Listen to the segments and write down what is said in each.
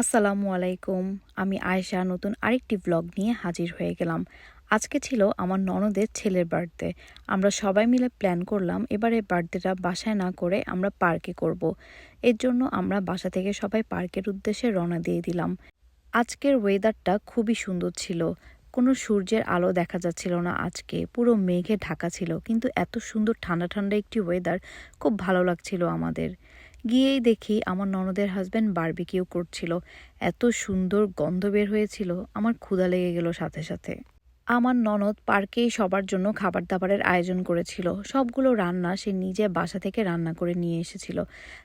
আসসালামু আলাইকুম, আমি আয়েশা, নতুন আরেকটি ব্লগ নিয়ে হাজির হয়ে গেলাম। আজকে ছিল আমার ননদের ছেলের বার্থডে আমরা সবাই মিলে প্ল্যান করলাম, এবারে বার্থডেটা বাসায় না করে আমরা পার্কে করব। এর জন্য আমরা বাসা থেকে সবাই পার্কের উদ্দেশ্যে রওনা দিয়ে দিলাম। আজকের ওয়েদারটা খুবই সুন্দর ছিল। কোনো সূর্যের আলো দেখা যাচ্ছিল না আজকে। পুরো মেঘে ঢাকা ছিল, কিন্তু এত সুন্দর ঠান্ডা ঠান্ডা একটি ওয়েদার খুব ভালো লাগছিল আমাদের। গিয়েই দেখি আমার ননদের হাজব্যান্ড বারবিকিউ করছিল। এত সুন্দর গন্ধ বের হয়েছিল, আমার ক্ষুধা লেগে গেল সাথে সাথে। আমার ননদ পার্কেই সবার জন্য খাবার দাবারের আয়োজন করেছিল। সবগুলো রান্না সে নিজে বাসা থেকে রান্না করে নিয়ে এসেছিল।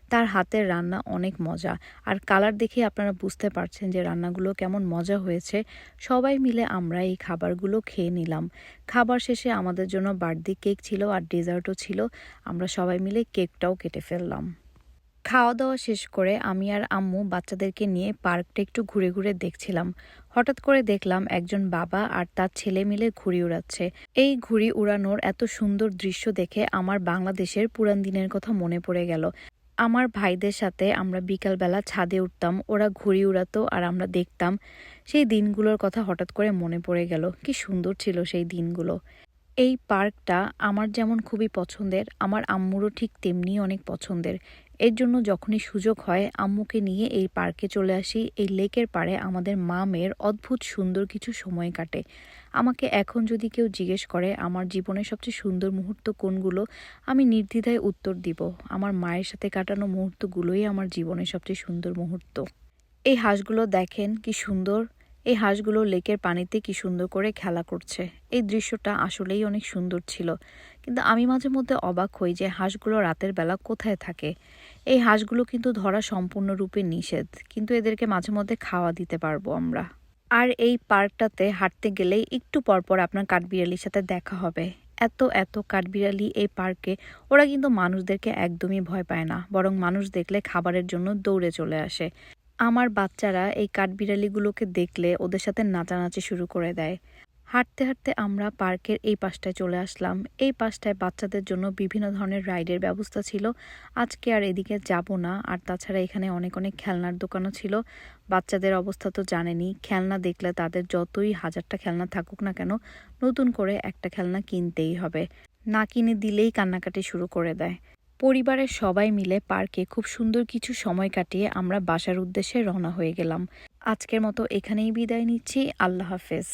তার হাতের রান্না অনেক মজা। আর কালার দেখে আপনারা বুঝতে পারছেন যে রান্নাগুলো কেমন মজা হয়েছে। সবাই মিলে আমরা এই খাবারগুলো খেয়ে নিলাম। খাবার শেষে আমাদের জন্য বার্থডে কেক ছিল আর ডেজার্টও ছিল। আমরা সবাই মিলে কেকটাও কেটে ফেললাম। খাওয়া দাওয়া শেষ করে আমি আর আম্মু বাচ্চাদেরকে নিয়ে পার্কটা একটু ঘুরে ঘুরে দেখছিলাম। হঠাৎ করে দেখলাম একজন বাবা আর তার ছেলে মিলে ঘুড়ি উড়াচ্ছে। এই ঘুড়ি উড়ানোর এত সুন্দর দৃশ্য দেখে আমার বাংলাদেশের পুরান দিনের কথা মনে পড়ে গেল। আমার ভাইদের সাথে আমরা বিকালবেলা ছাদে উঠতাম, ওরা ঘুড়ি উড়াতো আর আমরা দেখতাম। সেই দিনগুলোর কথা হঠাৎ করে মনে পড়ে গেল। কি সুন্দর ছিল সেই দিনগুলো। এই পার্কটা আমার যেমন খুবই পছন্দের, আমার আম্মুরও ঠিক তেমনি অনেক পছন্দের। এর জন্য যখনই সুযোগ হয়, আম্মুকে নিয়ে এই পার্কে চলে আসি। এই লেকের পাড়ে আমাদের মা মেয়ের অদ্ভুত সুন্দর কিছু সময় কাটে। আমাকে এখন যদি কেউ জিজ্ঞেস করে, আমার জীবনের সবচেয়ে সুন্দর মুহূর্ত কোনগুলো? আমি নির্দ্বিধায় উত্তর দিব, আমার মায়ের সাথে কাটানো মুহূর্তগুলোই আমার জীবনের সবচেয়ে সুন্দর মুহূর্ত। এই হাঁসগুলো দেখেন কি সুন্দর এই হাঁসগুলো লেকের পানিতে কি সুন্দর করে খেলা করছে। এই দৃশ্যটা আসলেই অনেক সুন্দর ছিল। কিন্তু আমি মাঝে মধ্যে অবাক হই যে হাঁসগুলো রাতের বেলা কোথায় থাকে। এই হাঁসগুলো কিন্তু ধরা সম্পূর্ণরূপে নিষেধ, কিন্তু এদেরকে মাঝে মধ্যে খাওয়া দিতে পারব আমরা। আর এই পার্কটাতে হাঁটতে গেলেই একটু পরপর আপনার কাঠবিড়ালির সাথে দেখা হবে। এত এত কাঠবিড়ালি এই পার্কে, ওরা কিন্তু মানুষদেরকে একদমই ভয় পায় না। বরং মানুষ দেখলে খাবারের জন্য দৌড়ে চলে আসে। আমার বাচ্চারা এই কাঠবিড়ালিগুলোকে দেখলে ওদের সাথে নাচানাচি শুরু করে দেয়। হাঁটতে হাঁটতে আমরা পার্কের এই পাশটায় চলে আসলাম। এই পাশটায় বাচ্চাদের জন্য বিভিন্ন ধরনের রাইডের ব্যবস্থা ছিল। আজকে আর এদিকে যাব না। আর তাছাড়া এখানে অনেক অনেক খেলনার দোকানও ছিল। বাচ্চাদের অবস্থা তো জানেনি। খেলনা দেখলে তাদের যতই হাজারটা খেলনা থাকুক না কেন, নতুন করে একটা খেলনা কিনতেই হবে। না কিনে দিলেই কান্নাকাটি শুরু করে দেয়। পরিবারের সবাই মিলে পার্কে খুব সুন্দর কিছু সময় কাটিয়ে আমরা বাসার উদ্দেশ্যে রওনা হয়ে গেলাম। আজকের মতো এখানেই বিদায় নিচ্ছি। আল্লাহ হাফেজ।